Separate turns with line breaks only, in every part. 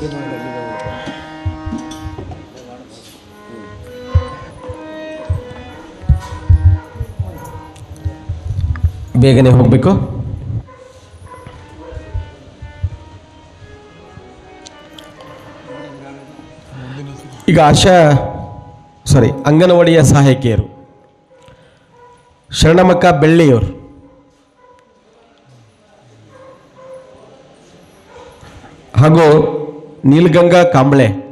ಬೇಗನೆ ಹೋಗಬೇಕು. ಈಗ ಆಶಾ ಸಾರಿ ಅಂಗನವಾಡಿಯ ಸಹಾಯಕಿಯರು ಶರಣಮಕ್ಕ ಬೆಳ್ಳಿಯವರು. ಹಾಗೂ ನೀಲಗಂಗಾ ಕಾಂಬಳೆ.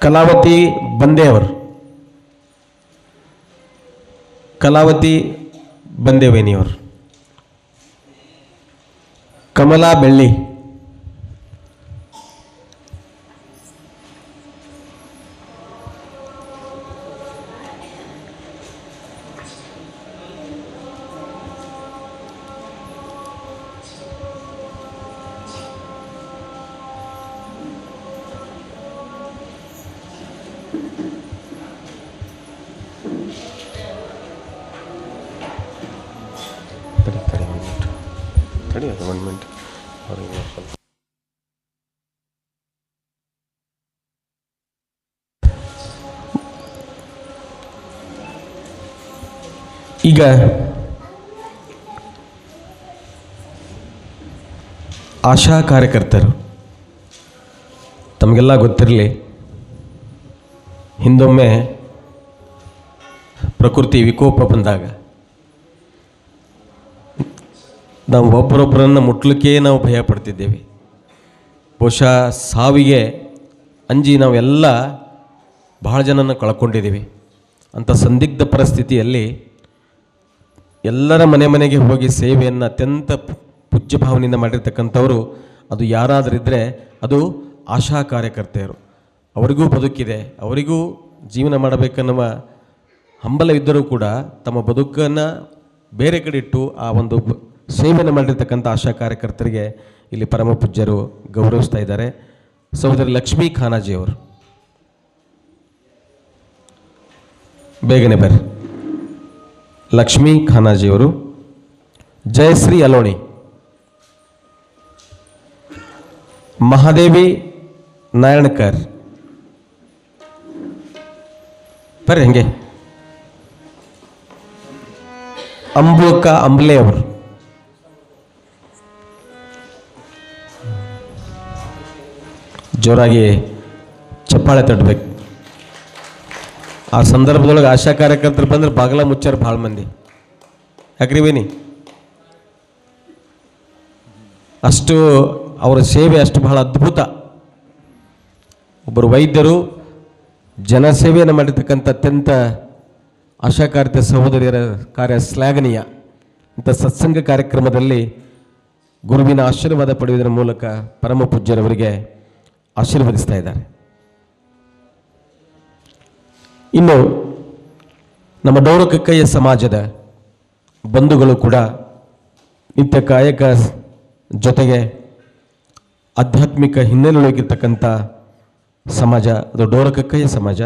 ಕಲಾವತಿ ಬಂದೇವರು. ಕಲಾವತಿ ಬಂದೇವೇನಿಯವರು. ಕಮಲಾ ಬೆಳ್ಳಿ. ತಡಿ ತಡಿ ಒಂದು ಮಿನಿಟ್ ತಡಿ ಅದು ಒಂದು ಮಿನಿಟ್ ಅವ್ರಿಗೆ ಇನ್ನೊಂದ್ ಸ್ವಲ್ಪ ಈಗ ಆಶಾ ಕಾರ್ಯಕರ್ತರು, ತಮಗೆಲ್ಲ ಗೊತ್ತಿರಲಿ ಹಿಂದೊಮ್ಮೆ ಪ್ರಕೃತಿ ವಿಕೋಪ ಬಂದಾಗ ನಾವು ಒಬ್ಬರೊಬ್ಬರನ್ನು ಮುಟ್ಲಿಕ್ಕೆ ನಾವು ಭಯ ಪಡ್ತಿದ್ದೇವೆ. ಬಹುಶಃ ಸಾವಿಗೆ ಅಂಜಿ ನಾವೆಲ್ಲ ಬಹಳ ಜನನ ಕಳ್ಕೊಂಡಿದ್ದೀವಿ. ಅಂಥ ಸಂದಿಗ್ಧ ಪರಿಸ್ಥಿತಿಯಲ್ಲಿ ಎಲ್ಲರ ಮನೆ ಮನೆಗೆ ಹೋಗಿ ಸೇವೆಯನ್ನು ಅತ್ಯಂತ ಪೂಜ್ಯ ಭಾವನೆಯಿಂದ ಮಾಡಿರ್ತಕ್ಕಂಥವರು ಅದು ಯಾರಾದರಿದ್ದರೆ ಅದು ಆಶಾ ಕಾರ್ಯಕರ್ತೆಯರು. ಅವರಿಗೂ ಬದುಕಿದೆ, ಅವರಿಗೂ ಜೀವನ ಮಾಡಬೇಕನ್ನುವ ಹಂಬಲವಿದ್ದರೂ ಕೂಡ ತಮ್ಮ ಬದುಕನ್ನು ಬೇರೆ ಕಡೆ ಇಟ್ಟು ಆ ಒಂದು ಸೇವೆಯನ್ನು ಮಾಡಿರ್ತಕ್ಕಂಥ ಆಶಾ ಕಾರ್ಯಕರ್ತರಿಗೆ ಇಲ್ಲಿ ಪರಮ ಪೂಜ್ಯರು ಗೌರವಿಸ್ತಾ ಇದ್ದಾರೆ. ಸಹೋದರಿ ಲಕ್ಷ್ಮೀ ಖಾನಾಜಿಯವರು ಬೇಗನೆ ಬರ್ರಿ. ಲಕ್ಷ್ಮೀ ಖಾನಾಜಿಯವರು ಜಯಶ್ರೀ ಅಲೋಣಿ. ಮಹಾದೇವಿ ನಾರಾಯಣಕರ್. ಬರ್ರಿ ಹಂಗೆ. ಅಂಬುಕ ಅಂಬ್ಲೆ ಅವರು ಜೋರಾಗಿ ಚಪ್ಪಾಳೆ ತಟ್ಟಬೇಕು ಆ ಸಂದರ್ಭದೊಳಗೆ ಆಶಾ ಕಾರ್ಯಕರ್ತರು ಬಂದ್ರೆ ಬಾಗಲ ಮುಚ್ಚಾರ ಭಾಳ ಮಂದಿ. ಯಾಕ್ರಿ ಅಷ್ಟು ಅವರ ಸೇವೆ ಅಷ್ಟು ಬಹಳ ಅದ್ಭುತ. ಒಬ್ಬರು ವೈದ್ಯರು ಜನಸೇವೆಯನ್ನು ಮಾಡಿರ್ತಕ್ಕಂಥ ಅತ್ಯಂತ ಆಶಾಕಾರಿತ ಸಹೋದರಿಯರ ಕಾರ್ಯ ಶ್ಲಾಘನೀಯ. ಇಂಥ ಸತ್ಸಂಗ ಕಾರ್ಯಕ್ರಮದಲ್ಲಿ ಗುರುವಿನ ಆಶೀರ್ವಾದ ಪಡೆಯುವುದರ ಮೂಲಕ ಪರಮ ಪೂಜ್ಯರವರಿಗೆ ಆಶೀರ್ವದಿಸ್ತಾ ಇದ್ದಾರೆ. ಇನ್ನು ನಮ್ಮ ಡೌರಕಕ್ಕಯ್ಯ ಸಮಾಜದ ಬಂಧುಗಳು ಕೂಡ ನಿತ್ಯ ಕಾಯಕ ಜೊತೆಗೆ ಆಧ್ಯಾತ್ಮಿಕ ಹಿನ್ನೆಲೆಯೊಳಗಿರ್ತಕ್ಕಂಥ ಸಮಾಜ, ಅದು ಡೋರಕಕ್ಕಯ್ಯ ಸಮಾಜ,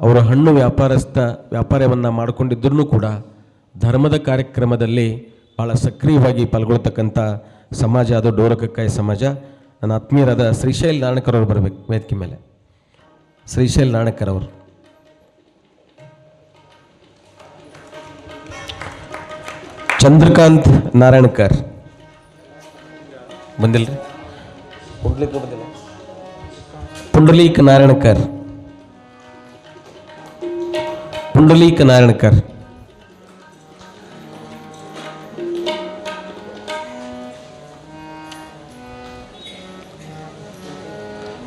ಅವರ ಹಣ್ಣು ವ್ಯಾಪಾರಸ್ಥ ವ್ಯಾಪಾರವನ್ನು ಮಾಡಿಕೊಂಡಿದ್ದರೂ ಕೂಡ ಧರ್ಮದ ಕಾರ್ಯಕ್ರಮದಲ್ಲಿ ಭಾಳ ಸಕ್ರಿಯವಾಗಿ ಪಾಲ್ಗೊಳ್ತಕ್ಕಂಥ ಸಮಾಜ, ಅದು ಡೋರಕಕ್ಕಯ್ಯ ಸಮಾಜ. ನನ್ನ ಆತ್ಮೀಯರಾದ ಶ್ರೀಶೈಲ್ ನಾಣಕರ್ ಅವರು ಬರಬೇಕು ವೇದಿಕೆ ಮೇಲೆ. ಶ್ರೀಶೈಲ್ ನಾಣಕರ್ ಅವರು ಚಂದ್ರಕಾಂತ್ ನಾರಾಯಣಕರ್. ಬಂದಿಲ್ಲ ರೀ ಹೋಗ್ಲಿಕ್ಕೆ ಬಂದಿಲ್ಲ. ಪುಂಡಲೀಕ್ ನಾರಾಯಣಕರ್. ಪುಂಡಲೀಕ ನಾರಾಯಣಕರ್.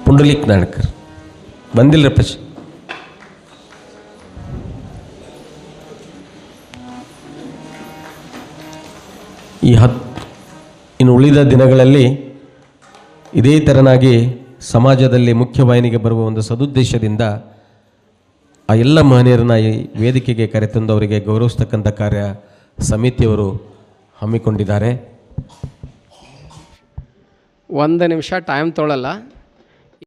ಪುಂಡಲೀಕ್ ನಾರಾಯಣಕರ್. ಬಂದಿಲ್ಲ ಪ್ರಶ್ ಈ ಹತ್ತು ಇನ್ನು ಉಳಿದ ದಿನಗಳಲ್ಲಿ ಇದೇ ತೆರನಾಗಿ ಸಮಾಜದಲ್ಲಿ ಮುಖ್ಯವಾಹಿನಿಗೆ ಬರುವ ಒಂದು ಸದುದ್ದೇಶದಿಂದ ಆ ಎಲ್ಲ ಮಹನೀಯರನ್ನ ಈ ವೇದಿಕೆಗೆ ಕರೆತಂದು ಅವರಿಗೆ ಗೌರವಿಸ್ತಕ್ಕಂಥ ಕಾರ್ಯ ಸಮಿತಿಯವರು ಹಮ್ಮಿಕೊಂಡಿದ್ದಾರೆ.
ಒಂದು ನಿಮಿಷ ಟೈಮ್ ತೊಗೊಳಲ್ಲ.